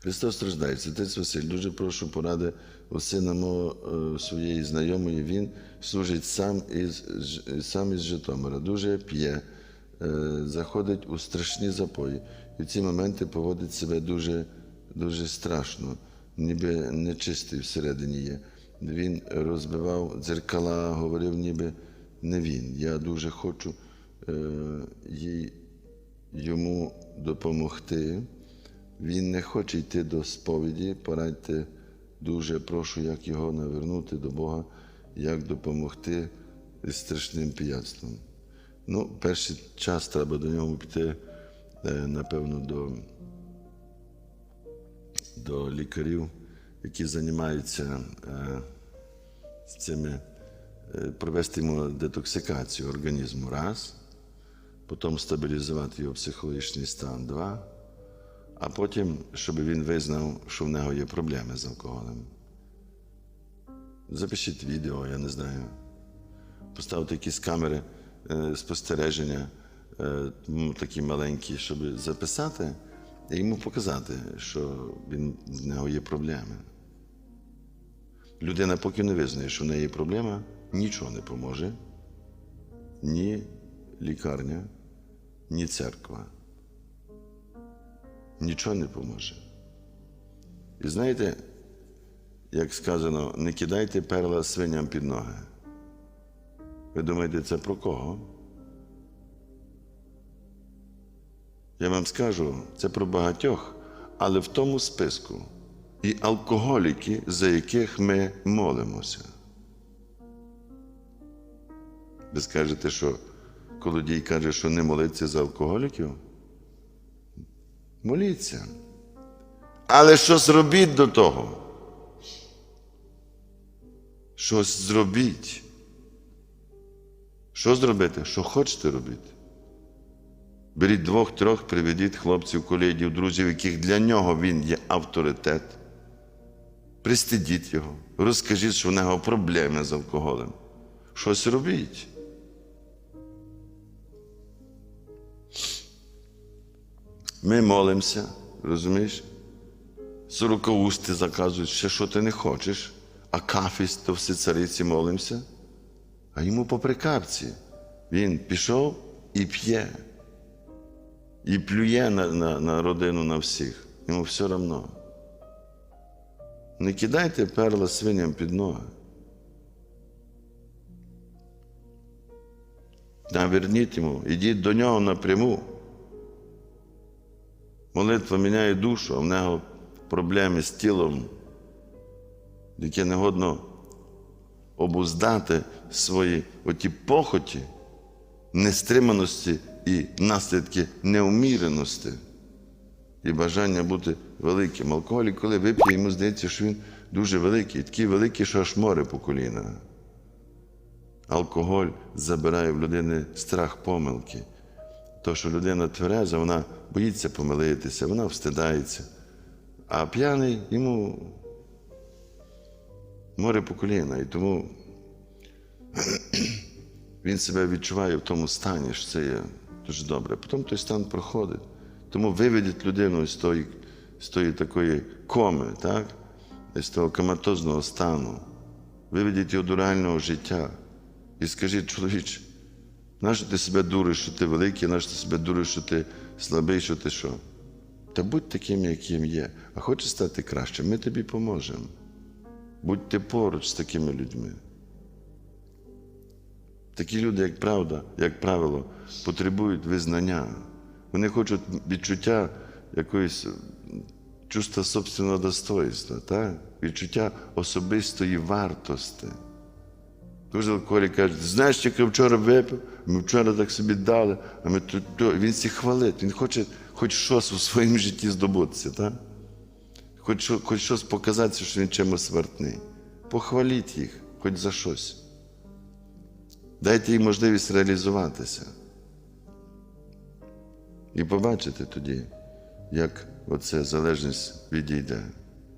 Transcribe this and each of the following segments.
Христос страждається. Отець Василь, дуже прошу поради у сина мого е, своєї знайомої. Він служить сам із, сам із Житомира, дуже п'є, е, заходить у страшні запої. І в ці моменти поводить себе дуже, дуже страшно, ніби нечистий всередині є. Він розбивав дзеркала, говорив, ніби не він. Я дуже хочу е, їй, йому допомогти. Він не хоче йти до сповіді. Порадьте дуже прошу, як його навернути до Бога, як допомогти з страшним пияцтвом. Ну, перший час треба до нього піти, е, напевно, до, до лікарів, які займаються е, з цими, е, провести йому детоксикацію організму раз, потім стабілізувати його психологічний стан два а потім, щоб він визнав, що в нього є проблеми з алкоголем. Запишіть відео, я не знаю. Поставте якісь камери е, спостереження, е, ну, такі маленькі, щоб записати і йому показати, що він, в нього є проблеми. Людина, поки не визнає, що в неї є проблема, нічого не поможе. Ні лікарня, ні церква нічого не поможе. І знаєте, як сказано, не кидайте перла свиням під ноги. Ви думаєте, це про кого? Я вам скажу, це про багатьох, але в тому списку і алкоголіки, за яких ми молимося. Ви скажете, що колодій каже, що не молиться за алкоголіків? Моліться. Але щось робіть до того. Щось зробіть. Що зробити? Що хочете робити? Беріть двох-трьох, приведіть хлопців, колегів, друзів, яких для нього він є авторитет. Пристидіть його, розкажіть, що в нього проблеми з алкоголем. Щось робіть. Ми молимося, розумієш? Сорокаусти заказують, ще що ти не хочеш, а кафіст, то всі цариці молимося. А йому по прикапці. Він пішов і п'є. І плює на, на, на родину на всіх. Йому все одно. Не кидайте перла свиням під ноги. Наверніть йому, ідіть до нього напряму. Молитва міняє душу, а в нього проблеми з тілом, яке не годно обуздати свої оті похоті, нестриманості і наслідки неуміреності і бажання бути великим. Алкоголік, коли вип'є, йому здається, що він дуже великий, такий великий, що аж море по коліна. Алкоголь забирає в людини страх помилки. То, що людина твереза, вона боїться помилитися, вона встидається. А п'яний йому море по коліна. І тому він себе відчуває в тому стані, що це є дуже добре. Потім той стан проходить. Тому виведіть людину з тої, з тої такої коми, так? з того коматозного стану. Виведіть його до реального життя. І скажіть, чоловіче, Нащо ти себе дуриш, що ти великий, нащо ти себе дуриш, що ти слабий, що ти що? Та будь таким, яким є. А хочеш стати кращим, ми тобі поможемо. Будьте поруч з такими людьми. Такі люди, як правда, як правило, потребують визнання. Вони хочуть відчуття якоїсь чувства собственного достоинства, так? відчуття особистої вартості. Дуже алкоголік каже, знаєш, як я вчора випив, ми вчора так собі дали, а ми тут, він всіх хвалить, він хоче хоч щось у своєму житті здобутися, так? Хоч, хоч щось показатися, що він чимось вартний. Похваліть їх, хоч за щось. Дайте їм можливість реалізуватися. І побачите тоді, як оця залежність відійде.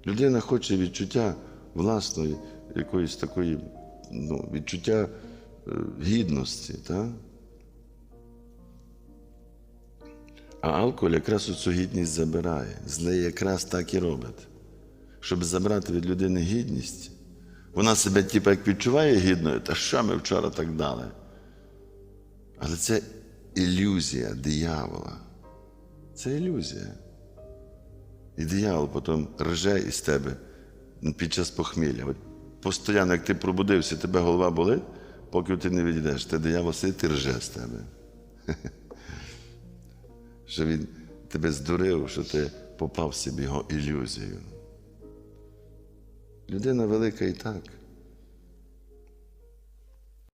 Людина хоче відчуття власної якоїсь такої ну, відчуття е, гідності. Так? А алкоголь якраз цю гідність забирає. З неї якраз так і робить. Щоб забрати від людини гідність, вона себе типу, як відчуває гідною, та що ми вчора так дали. Але це ілюзія диявола. Це ілюзія. І диявол потім рже із тебе під час похмілля. Постійно, як ти пробудився, тебе голова болить, поки ти не відійдеш, те диявол сидить і рже з тебе. Що він тебе здурив, що ти попав в собі його ілюзію. Людина велика і так.